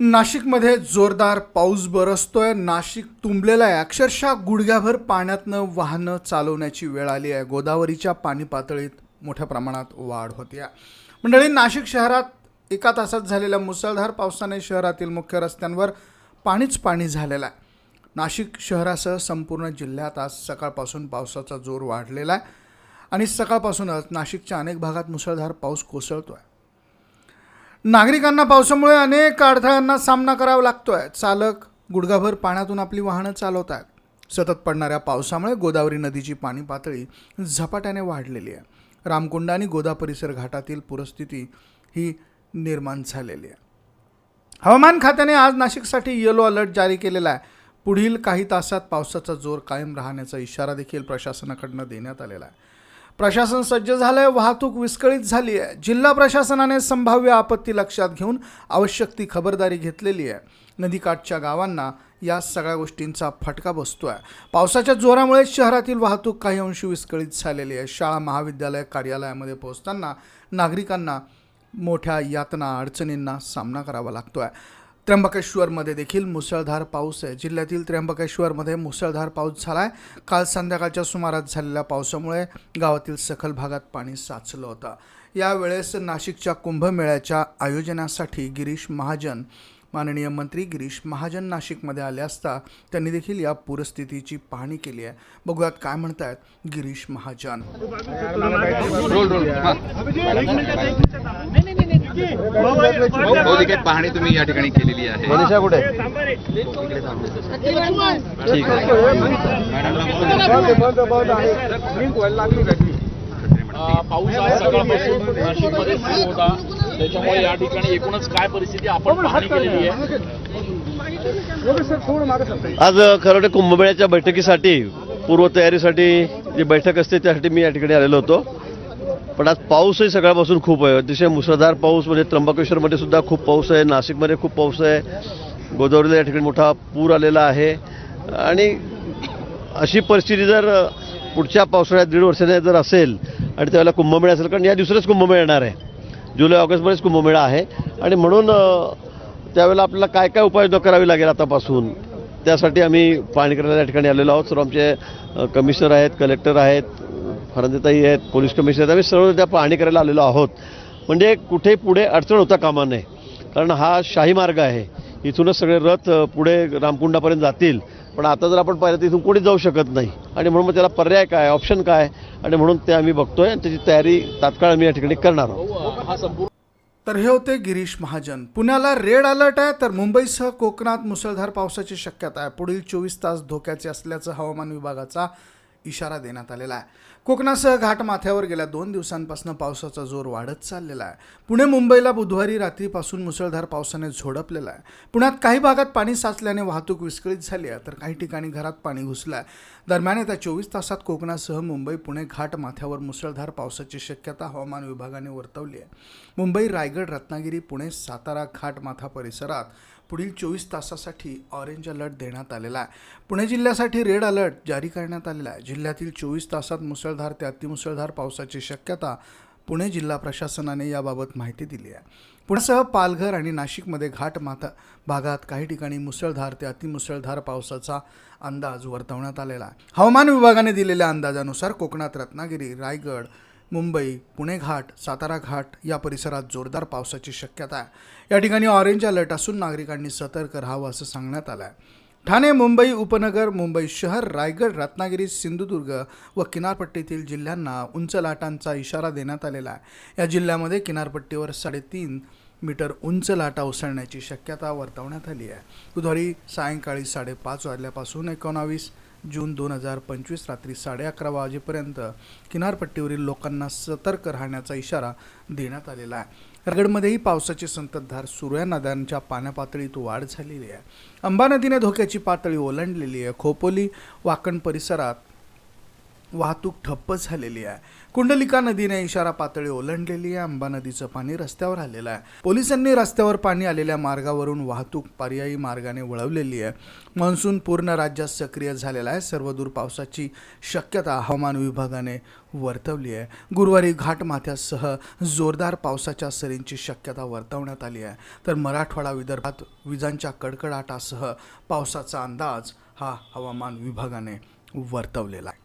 नाशिकमध्ये जोरदार पाऊस बरसतोय. नाशिक तुंबलेलं आहे. अक्षरशः गुडघ्याभर पाण्यातनं वाहनं चालवण्याची वेळ आली आहे. गोदावरीच्या पाणी पातळीत मोठ्या प्रमाणात वाढ होते. मंडळी नाशिक शहरात एका तासात झालेल्या मुसळधार पावसाने शहरातील मुख्य रस्त्यांवर पाणीच पाणी झालेलं आहे. नाशिक शहरासह संपूर्ण जिल्ह्यात आज सकाळपासून पावसाचा जोर वाढलेला आहे आणि सकाळपासूनच नाशिकच्या अनेक भागात मुसळधार पाऊस कोसळतो आहे नागरिकांना पावसामुळे अनेक अडथळ्यांना सामना करावा लागतोय. चालक गुडघाभर पाण्यातून आपली वाहनं चालवत आहेत सतत पडणाऱ्या पावसामुळे गोदावरी नदीची पाणी पातळी झपाट्याने वाढलेली आहे. रामकुंड आणि गोदा परिसर घाटातील पूरस्थिती ही निर्माण झालेली आहे. हवामान खात्याने आज नाशिकसाठी येलो अलर्ट जारी केलेला आहे. पुढील काही तासात पावसाचा जोर कायम राहण्याचा इशारा देखील प्रशासनाकडनं देण्यात आलेला आहे. प्रशासन सज्ज झालंय वाहतूक विस्कळीत झाली आहे जिल्हा प्रशासनाने संभाव्य आपत्ती लक्षात घेऊन आवश्यक ती खबरदारी घेतलेली आहे. नदीकाठच्या गावांना या सगळ्या गोष्टींचा फटका बसतो आहे पावसाच्या जोरामुळे शहरातील वाहतूक काही अंशी विस्कळीत झालेली आहे. शाळा महाविद्यालय कार्यालयामध्ये पोहोचताना नागरिकांना मोठ्या यातना अडचणींना सामना करावा लागतो आहे त्र्यंबकेश्वरमध्ये देखील मुसळधार पाऊस आहे. जिल्ह्यातील त्र्यंबकेश्वरमध्ये मुसळधार पाऊस झाला आहे काल संध्याकाळच्या सुमारास झालेल्या पावसामुळे गावातील सखल भागात पाणी साचलं होतं. यावेळेस नाशिकच्या कुंभमेळ्याच्या आयोजनासाठी गिरीश महाजन माननीय मंत्री गिरीश महाजन नाशिकमध्ये आले असता त्यांनी देखील या पूरस्थितीची पाहणी केली आहे. बघूयात काय म्हणतायत गिरीश महाजन. Role role. हा. बहुतेक पाहणी तुम्ही या ठिकाणी केलेली आहे. मनीषा कुठे? ठीक आहे. पाऊस आज सकाळपासून नाशिकमध्ये सुरू होता त्याच्यामुळे या ठिकाणी एकूणच काय परिस्थिती आपण पाहणी केलेली आहे आज खरं वाटतं कुंभमेळ्याच्या बैठकीसाठी पूर्वतयारीसाठी जी बैठक असते त्यासाठी मी या ठिकाणी आलेलो होतो. पण आज पाऊसही सकाळपासून खूप आहे. अतिशय मुसळधार पाऊस म्हणजे त्र्यंबकेश्वरमध्ये सुद्धा खूप पाऊस आहे. नाशिकमध्ये खूप पाऊस आहे. गोदावरीला या ठिकाणी मोठा पूर आलेला आहे. आणि अशी परिस्थिती जर पुढच्या पावसाळ्यात दीड वर्षाने जर असेल आणि त्यावेळेला कुंभमेळा असेल कारण या दिवसालाच कुंभमेळा येणार आहे. जुलै ऑगस्टमध्येच कुंभमेळा आहे. आणि म्हणून त्यावेळेला आपल्याला काय काय उपाययोजना करावी लागेल आतापासून त्यासाठी आम्ही पाहणी करायला या ठिकाणी आलेलो आहोत. सर्व आमचे कमिशनर आहेत कलेक्टर आहेत फरंदेताई आहेत पोलीस कमिशनर आहेत. आम्ही सर्व त्या पाहणी करायला आलेलो आहोत. म्हणजे कुठे पुढे अडचण होता कामा नये कारण हा शाही मार्ग आहे. इथूनच सगळे रथ पुढे रामकुंडापर्यंत जातील. पण आता जर आपण पाहिलं तर इथून कोणी जाऊ शकत नाही. आणि म्हणून मग त्याला पर्याय काय ऑप्शन काय? आणि म्हणून ते आम्ही बघतोय आणि त्याची तयारी तात्काळ आम्ही या ठिकाणी करणार आहोत. हा संपूर्ण तर हे होते गिरीश महाजन. पुण्याला रेड अलर्ट आहे तर मुंबईसह कोकणात मुसळधार पावसाची शक्यता आहे. पुढील चोवीस तास धोक्याचे असल्याचं हवामान विभागाचा इशारा देण्यात आलेला आहे. कोकणासह घाटमाथ्यावर गेल्या दोन दिवसांपासून पावसाचा जोर वाढत चाललेला आहे. पुणे मुंबईला बुधवारी रात्रीपासून मुसळधार पावसाने झोडपलेला आहे. पुण्यात काही भागात पाणी साचल्याने वाहतूक विस्कळीत झाली आहे तर काही ठिकाणी घरात पाणी घुसलं आहे. दरम्यान येत्या चोवीस तासात कोकणासह मुंबई पुणे घाट माथ्यावर मुसळधार पावसाची शक्यता हवामान विभागाने वर्तवली आहे. मुंबई रायगड रत्नागिरी पुणे सातारा घाटमाथा परिसरात पुढील चोवीस तासासाठी ऑरेंज अलर्ट देण्यात आलेला आहे. पुणे जिल्ह्यासाठी रेड अलर्ट जारी करण्यात आलेला आहे. जिल्ह्यातील चोवीस तासात मुसळधार ते अतिमुसळधार पावसाची शक्यता पुणे जिल्हा प्रशासनाने याबाबत माहिती दिली आहे. पुण्यासह पालघर आणि नाशिकमध्ये घाट माथा भागात काही ठिकाणी मुसळधार ते अतिमुसळधार पावसाचा अंदाज वर्तवण्यात आलेला आहे. हवामान विभागाने दिलेल्या अंदाजानुसार कोकणात रत्नागिरी रायगड मुंबई पुणे घाट सातारा घाट या परिसरात जोरदार पावसाची शक्यता आहे. या ठिकाणी ऑरेंज अलर्ट असून नागरिकांनी सतर्क राहावं असं सांगण्यात आलं आहे ठाणे मुंबई उपनगर मुंबई शहर रायगड रत्नागिरी सिंधुदुर्ग व किनारपट्टीतील जिल्ह्यांना उंच लाटांचा इशारा देण्यात आलेला आहे. या जिल्ह्यामध्ये किनारपट्टीवर साडेतीन मीटर उंच लाटा उसळण्याची शक्यता वर्तवण्यात आली आहे. बुधवारी सायंकाळी साडेपाच वाजल्यापासून एकोणावीस जून दोन हजार पंचवीस रात्री साडे अकरा वाजेपर्यंत किनारपट्टीवरील लोकांना सतर्क राहण्याचा इशारा देण्यात आलेला आहे. रायगडमध्येही पावसाची संततधार सुरू आहे. नद्यांच्या पाण्यापातळीत वाढ झालेली आहे. अंबा नदीने धोक्याची पातळी ओलांडलेली आहे. खोपोली वाकण परिसरात वाहतूक ठप्प झालेली आहे. कुंडलिका नदीने इशारा पातळी ओलांडलेली आहे. अंबा नदीचं पाणी रस्त्यावर आलेलं आहे. पोलिसांनी रस्त्यावर पाणी आलेल्या मार्गावरून वाहतूक पर्यायी मार्गाने वळवलेली आहे. मान्सून पूर्ण राज्यात सक्रिय झालेला आहे. सर्वदूर पावसाची शक्यता हवामान विभागाने वर्तवली आहे. गुरुवारी घाटमाथ्यासह जोरदार पावसाच्या सरींची शक्यता वर्तवण्यात आली आहे. तर मराठवाडा विदर्भात विजांच्या कडकडाटासह पावसाचा अंदाज हा हवामान विभागाने वर्तवलेला आहे.